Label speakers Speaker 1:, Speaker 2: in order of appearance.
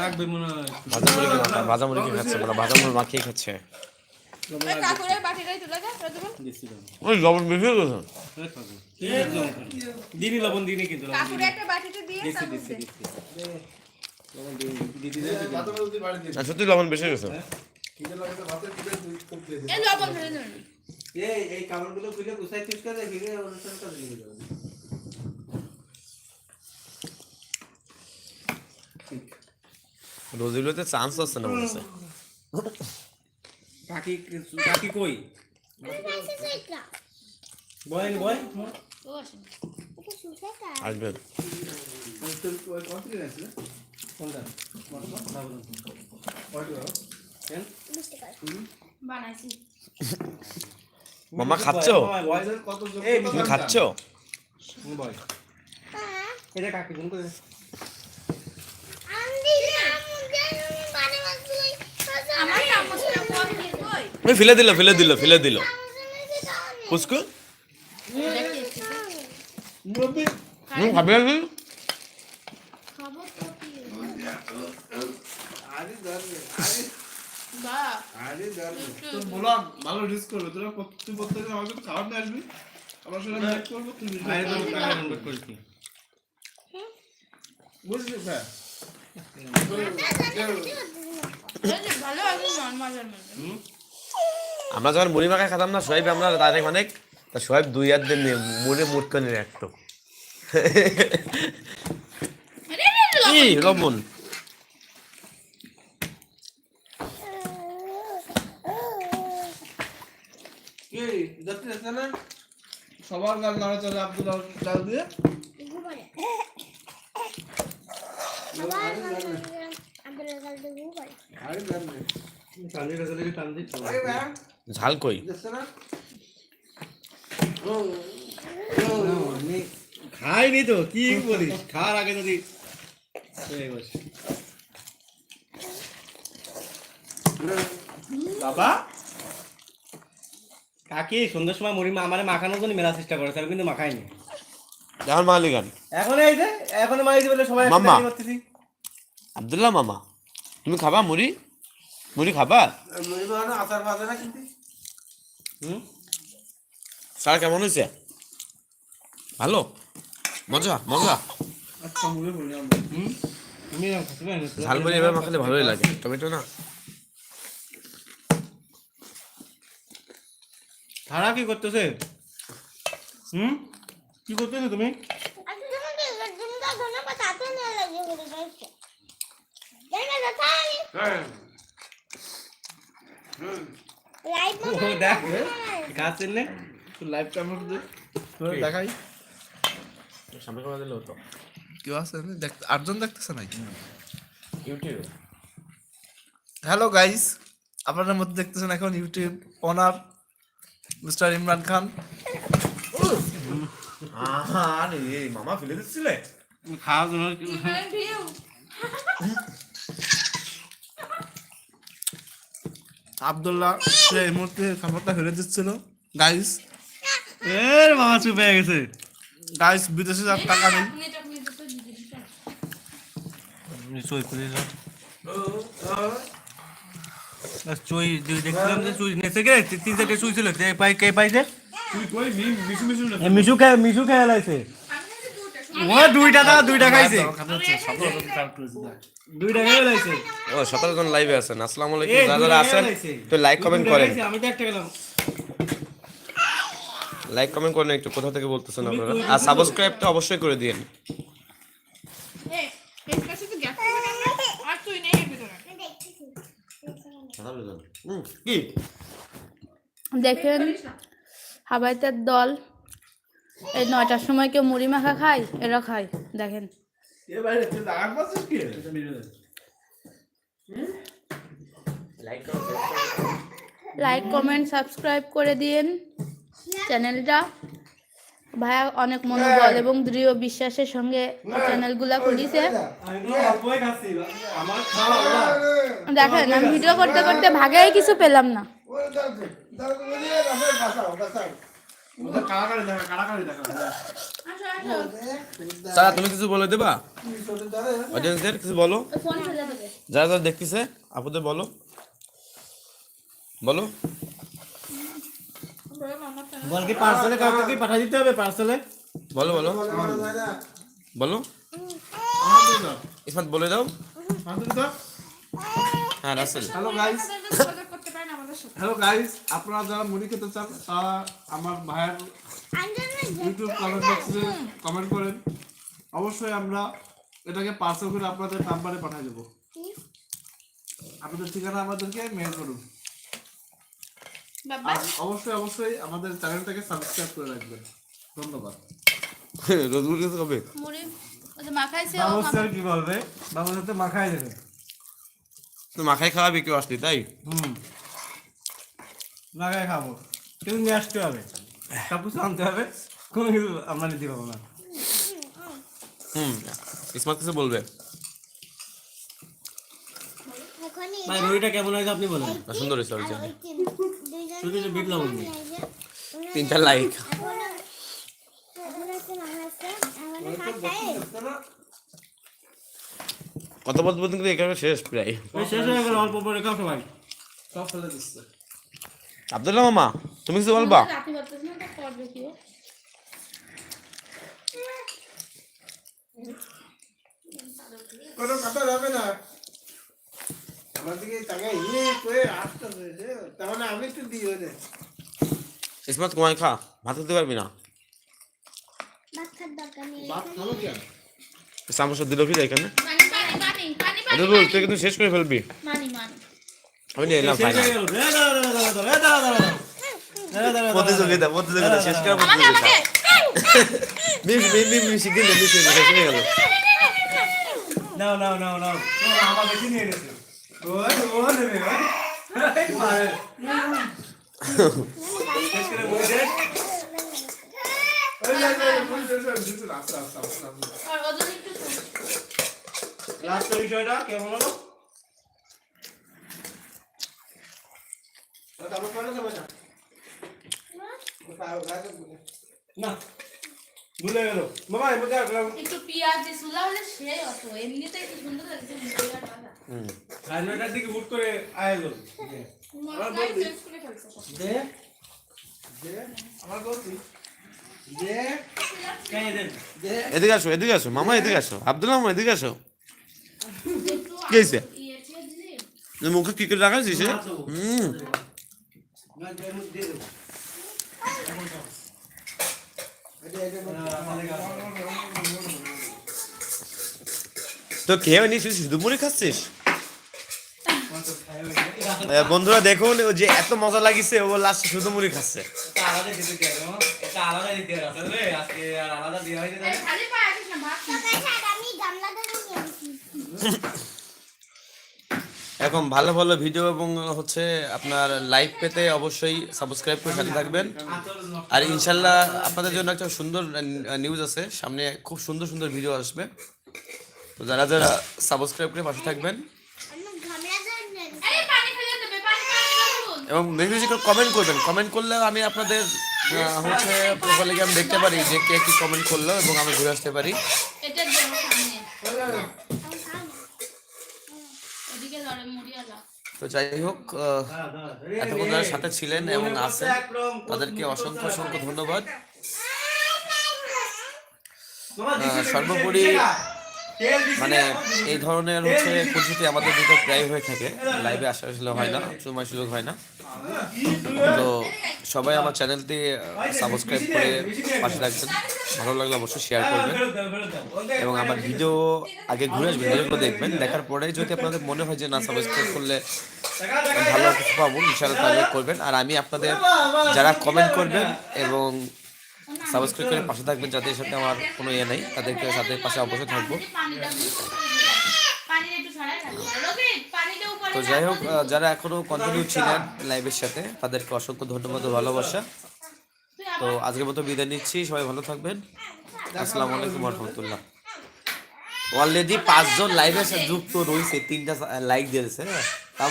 Speaker 1: হয়ে
Speaker 2: মনে হয়
Speaker 3: খাচ্ছে মানে ভাজা মাখিয়ে খাচ্ছে
Speaker 4: ওই
Speaker 2: লবণ।
Speaker 3: বেশি হয়ে
Speaker 2: লবণ কিন্তু
Speaker 3: সত্যি লবণ বেশি হয়ে গেছে।
Speaker 4: এই লবণ ফেলে
Speaker 2: এই খুলে গুছাই রেখে দিয়ে অনুষ্ঠান কাজ নিয়ে যাবে
Speaker 3: রোজিগুলোতে চান্স আছে না মনে হচ্ছে।
Speaker 2: কাকি কাকি কই? বয় বয়
Speaker 4: ও আসেন
Speaker 3: আসবে।
Speaker 1: তোর কয়- কত দিন আছে?
Speaker 2: কোনটা
Speaker 1: কয়টি বাবা?
Speaker 2: কেন
Speaker 4: বানাইছি
Speaker 3: মামা খাচ্ছ? তুমি খাচ্ছ
Speaker 2: বয় এটা কাকি কোন করে
Speaker 4: আমার চামচটা কম দিয়ে কই
Speaker 3: ওই ফেলে দিল ফেলে দিল ফেলে দিল পুষ্কু খাবে আর কি?
Speaker 1: আরে ধরবে, আরে,
Speaker 4: বা
Speaker 1: আরে ধরবে। তোর vlog ভালো reach করবে। তোরা তুই প্রত্যেকদিন আমার খাবার নিয়ে আসবি। আমার meet করব, তুই করবি। বুঝলি?
Speaker 4: ভালো আছে
Speaker 3: আমরা যখন মুড়ি মাখা খেতাম না সোহেব আমরা তারেক অনেক তা সোহেব দুই হাত দিয়ে নিয়ে মুড়ে মুট করে নিয়ে রাখতো। কি লবণ?
Speaker 1: সবার দিয়ে? আরে ধরবে।
Speaker 2: কান্দি কান্দি কান্দি
Speaker 1: আরে ভাই,
Speaker 3: ঝাল কই?
Speaker 2: খাইনি তো কি বলিস? খাওয়ার আগে যদি বাবা? কাকি সন্ধ্যার সময় মুড়ি মা- আমারে মাখানোর জন্য মেলা চেষ্টা করেছে কিন্তু মাখাইনি।
Speaker 3: যার মালিকান
Speaker 2: এখন। এই যে এখন মাইছি বলে সবাই। করতেছি।
Speaker 3: আবদুল্লাহ মামা তুমি খাবা মুড়ি? মুড়ি খাবা?
Speaker 1: মুড়ি বানানো আচার ভাজা না কিন্তু?
Speaker 2: হুম?
Speaker 3: স্যার কেমন হয়েছে? ভালো? মজা মজা।
Speaker 1: আচ্ছা মুড়ি বলি আমরা
Speaker 2: হুম? তুমি এরকম খাচ্ছো না?
Speaker 3: ঝাল মুড়ি এবার মাখালে ভালোই লাগে। টমেটো না।
Speaker 2: তারা কি করতেছে? হুম? কি করতেছো তুমি? দেখ
Speaker 1: লাইভ দে তোরা দেখাই।
Speaker 3: সামনে করে দিলে হতো।
Speaker 1: কেউ আছে আটজন দেখতেছে নাকি?
Speaker 3: ইউটিউব
Speaker 1: হ্যালো গাইস আপনাদের মধ্যে দেখতেছেন এখন YouTube owner mister Imran Khan
Speaker 3: আরে মামা ফেলে দিচ্ছিলে।
Speaker 2: খাওয়ার জন্য
Speaker 4: ভিউ
Speaker 1: আব্দুল্লাহ সে এই মুহূর্তে খাবারটা ফেলে দিচ্ছিল। গাইস
Speaker 2: এর বাবা চুপ হয়ে গেছে।
Speaker 1: গাইস বিদেশে যার টাকা নেই
Speaker 2: চই চুই যে চুই গে তিন চারটে চুই ছিল। কে পাই কে পাইছে এ মিশু কে মিশু কে লাইছে। ও দুইটা দা দুইটা খাইছে। দুইটা খাই লাইছে
Speaker 3: ও সতেরো জন লাইভে আছেন আসসালামু
Speaker 2: এই,
Speaker 3: আলাইকুম যারা যারা আছেন তো লাইক কমেন্ট করেন
Speaker 2: আমি তো একটা গেলাম
Speaker 3: লাইক কমেন্ট করেন একটু কোথা থেকে বলতেছেন আপনারা? আর সাবস্ক্রাইব তো অবশ্যই করে দিন
Speaker 5: দেখেন হাবাইতের দল এই নয়টার সময় কেউ মুড়ি মাখা খায়? এরা খায়। দেখেন। লাইক কমেন্ট সাবস্ক্রাইব করে দিন চ্যানেলটা। ভাইয়া অনেক মনোবল এবং দৃঢ় বিশ্বাসের সঙ্গে চ্যানেলগুলা খুলিছে।
Speaker 2: আমি তো অল্পই খাচ্ছি আমার খাওয়া
Speaker 5: দেখেন আমি ভিডিও করতে করতে ভাগেই কিছু পেলাম না।
Speaker 3: সারা তুমি কিছু বলে দেবা? অডিয়েন্সদের কিছু বলো? যারা যারা দেখতেছে আপুদের বলো। বলো।
Speaker 2: বল কি পার্সেলে কাউকে কি পাঠিয়ে দিতে হবে পার্সেলে
Speaker 3: বলো বলো। বলো। ইসমাত বলে দাও। হ্যাঁ রাসেল।
Speaker 1: হ্যালো গাইস
Speaker 4: যোগাযোগ করতে পারেন আমাদের সাথে
Speaker 1: হ্যালো গাইস আপনারা যারা মুড়ি খেতে চান তারা আমার ভাইয়ের ইউটিউব কমেন্ট বক্সে কমেন্ট করেন। অবশ্যই আমরা এটাকে পার্সেল করে আপনাদের নাম্বারে পাঠিয়ে দেবো। আপনাদের ঠিকানা আমাদেরকে মেল করুন। অবশ্যই অবশ্যই আমাদের চ্যানেলটাকে সাবস্ক্রাইব করে রাখবেন। ধন্যবাদ।
Speaker 3: রোজগুলো কিছু হবে
Speaker 5: মুড়ি মাখাইছে
Speaker 2: স্যার কি বলবে? বাবু সাথে মাখাই দেবে।
Speaker 3: তো মাখাই খাওয়াবি কেউ আসলি তাই?
Speaker 2: হুম। মাখাই খাব। কিন্তু নিয়ে আসতে হবে। সব কিছু আনতে হবে। কোনো কিছু আমরা নিতে পারব না।
Speaker 3: হুম ইসমাত কিছু বলবে?
Speaker 2: ভাই রুইটা কেমন হয়েছে আপনি বলেন।
Speaker 3: সুন্দর হয়েছে
Speaker 2: শুধু যে বিট দিই
Speaker 3: তিনটা লাইক কত বলতে বলতে কিন্তু এখানে শেষ প্রায়।
Speaker 2: শেষ হয়ে গেল অল্প পরে। খাও সবাই
Speaker 1: সব ফেলে দিচ্ছে।
Speaker 3: আব্দুল্লাহ মামা তুমি কিছু বলবা?
Speaker 5: রাতে ভাবতেছি না তা করবে কি ও?
Speaker 1: কোনো কথা যাবে না। আমার দিকে তাকাই ইয়ে করে আসতেছে তার মানে আমি একটু দিই। ওরে
Speaker 3: ইসমাত কমাই খা ভাত খেতে পারবি না? চামচ দিল কি এখানে। রুল তুই কিন্তু শেষ করে ফেলবি।
Speaker 5: মানি মানি।
Speaker 3: আমি নিয়ে এলাম ফাইনাল
Speaker 2: হয়ে
Speaker 3: প্রতিযোগিতা প্রতিযোগিতা শেষ করা
Speaker 5: আমাকে আমাকে
Speaker 3: মিম মিম মিম মিম শিখিয়ে দে মিম শেষ হয়ে গেল
Speaker 2: নাও নাও নাও নাও ও, আমার নিয়ে গেছে ও ও নেবে ভাই মারে। শেষ করে বলে দে
Speaker 1: ওই যে, ওই যে, ওই যে, ওই যে, আস্তে, আস্তে, আস্তে, আস্তে।
Speaker 5: আর ওজন একটু কম।
Speaker 2: লাস্ট বিষয়টা কেমন হলো
Speaker 1: তারপর করে দেবে বলে।
Speaker 2: ভুলে গেল দেখলাম
Speaker 5: একটু পেঁয়াজ চুলা হলে সে অত এমনিতেই কি সুন্দর লাগছে।
Speaker 2: সাড়ে নয়টার দিকে বুট করে আয় গেল
Speaker 4: ফেলছে সব।
Speaker 2: দে
Speaker 1: দে, আমার গলতি। দে।
Speaker 3: এদিকে আসো এদিকে আসো মামা এদিকে আসো আব্দুল্লাহ মামা এদিকে আসো
Speaker 5: একটু
Speaker 3: কি হয়েছে
Speaker 5: টিয়ে দিলি?
Speaker 3: মুখে কি করে রাখাছিস হুম
Speaker 2: না দে মুখ দিয়ে দেবো
Speaker 1: এটা, এটা,
Speaker 3: তো খেয়েও নি শুধু শুধু মুড়ি খাচ্ছিস? বন্ধুরা দেখুন ও যে এত মজা লাগিছে ও লাস্ট শুধু মুড়ি খাচ্ছে।
Speaker 2: এটা আলাদা
Speaker 3: এখন ভালো ভালো ভিডিও এবং হচ্ছে আপনার লাইভ পেতে অবশ্যই সাবস্ক্রাইব করে সাথে থাকবেন। আর ইনশাল্লাহ আপনাদের জন্য একটা সুন্দর নিউজ আছে, সামনে খুব সুন্দর সুন্দর ভিডিও আসবে। তো যারা যারা সাবস্ক্রাইব করে পাশে থাকবেন। এবং কমেন্ট করবেন। কমেন্ট করলে আমি আপনাদের হচ্ছে প্রোফাইলে গিয়ে আমি দেখতে পারি যে কে কি কমেন্ট করল এবং আমি ঘুরে আসতে পারি
Speaker 5: এটার জন্য সামনে। ওদিকে ধরে মুড়ি আলা।
Speaker 3: তো যাই হোক এতক্ষণ যারা সাথে ছিলেন এবং আছেন, তাদেরকে অসংখ্য অসংখ্য ধন্যবাদ। সর্বোপরি মানে এই ধরনের হচ্ছে পরিস্থিতি আমাদের দিকে প্রায় হয়ে থাকে। লাইভে আসা আসলে হয় না, সময় সুযোগ হয় না। তো সবাই আমার চ্যানেলটি সাবস্ক্রাইব করে পাশে রাখবেন ভালো লাগলে অবশ্যই শেয়ার করবেন। এবং আমার ভিডিও আগে ঘুরে আসবেন ভিডিওগুলো দেখবেন। দেখার পরে যদি আপনাদের মনে হয় যে, না সাবস্ক্রাইব করলে ভালো কিছু পাবো, ইনশাআল্লাহ তাহলে করবেন। আর আমি আপনাদের যারা কমেন্ট করবেন এবং সাবস্ক্রাইব করে পাশে থাকবেন, যাদের সাথে আমার কোনো ইয়ে নেই, তাদেরকে সাথে পাশে অবশ্যই থাকব। তো যাই হোক যারা এখনও কন্টিনিউ ছিলেন লাইভের সাথে, তাদেরকে অসংখ্য ধন্যবাদ ভালোবাসা। তো আজকের মতো বিদায় নিচ্ছি। সবাই ভালো থাকবেন। আসসালামু আলাইকুম রহমতুল্লাহ অলরেডি পাঁচজন লাইভে যুক্ত রয়েছে, তিনটা লাইক দিয়েছে হ্যাঁ? তাও